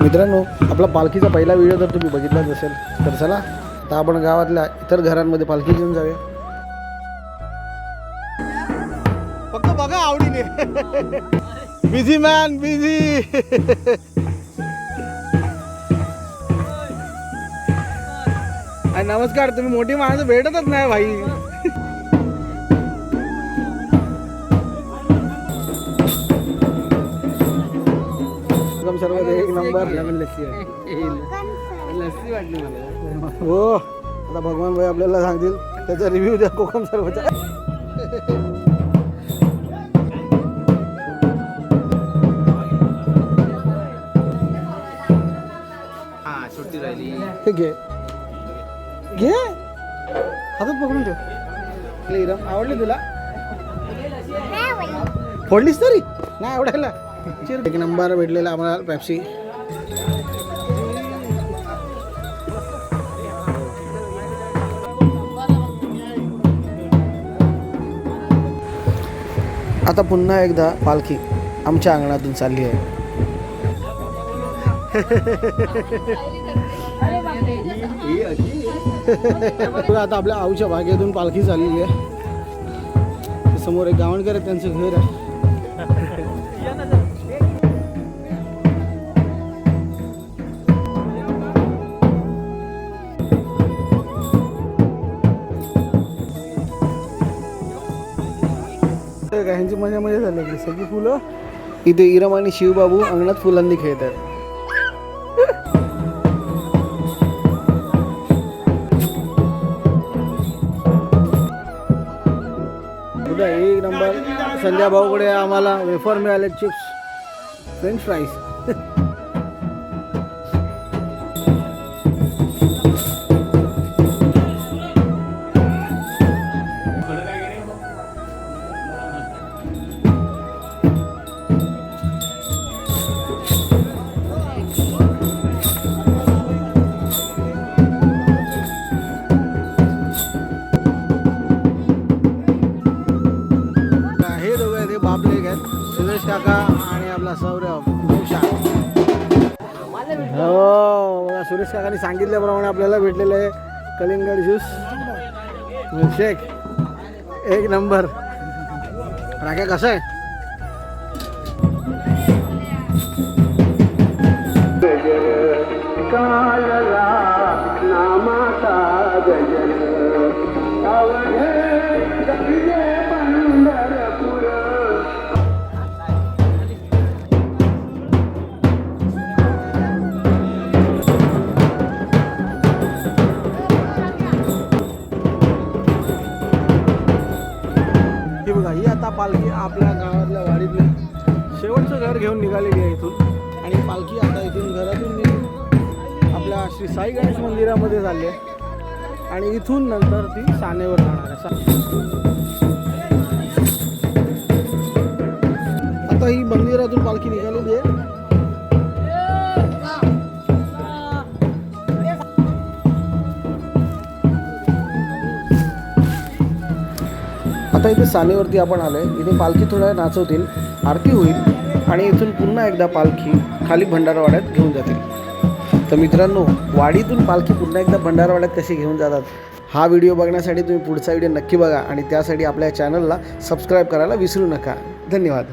मित्रांनो आपला पालखीचा पहिला व्हिडिओ जर तुम्ही बघितलाच असेल तर चला आता आपण गावातल्या इतर घरांमध्ये पालखी घेऊन जाऊया. फक्त बघा आवडीने. बिझी मॅन बिझी नमस्कार तुम्ही मोठी माणसं भेटतच नाही भाई. सर्व एक नंबर. लस्सी लस्सी वाटली मला. हो आता भगवान भाई आपल्याला सांगतील त्याचा रिव्ह्यू द्या कोकम सर्वचा हा सुट्टी राहिली. हे घे. घे. हातात पकडून ठेव. इरम आवडली तुला? फोडलीस तरी? नाही आवडायला. एक नंबर भेटलेला आम्हाला पॅप्सी आता पुन्हा एकदा पालखी आमच्या अंगणातून चालली आहे. आता आपल्या आऊच्या भाग्यातून पालखी चाललेली आहे. समोर एक गावणकर आहे त्यांचं घर आहे. काय, ह्यांची मजा मजा झाली की सगळी फुलं. इथे इरम आणि शिवबाबू अंगणात फुलांनी खेळतात उद्या एक नंबर. संध्या भाऊकडे आम्हाला वेफर मिळाले चिप्स फ्रेंच फ्राईज. काका आणि आपला सौरभ हो बघा, सुरेश काकांनी सांगितल्याप्रमाणे आपल्याला भेटलेलं आहे कलिंगड ज्यूस शेख एक नंबर. राख्या कसं आहे? ही मुलगा ही आता पालखी आपल्या गावातल्या वाडीतल्या शेवटचं घर घेऊन निघालेली आहे इथून. आणि पालखी आता इथून घरातून निघून आपल्या श्री साई गणेश मंदिरामध्ये झाली आहे. आणि इथून नंतर ती सानेवर जाणार आहे. सा- आता ही मंदिरातून पालखी निघालेली आहे. आता इथे सानेवरती आपण आलो आहे इथे पालखी थोड्या नाचवतील आरती होईल आणि इथून पुन्हा एकदा पालखी खाली भंडारवाड्यात घेऊन जातील. तर मित्रांनो वाडीतून पालखी पुन्हा एकदा भंडारवाड्यात कशी घेऊन जातात हा व्हिडिओ बघण्यासाठी तुम्ही पुढचा व्हिडिओ नक्की बघा आणि त्यासाठी आपल्या चॅनलला सबस्क्राईब करायला विसरू नका. धन्यवाद.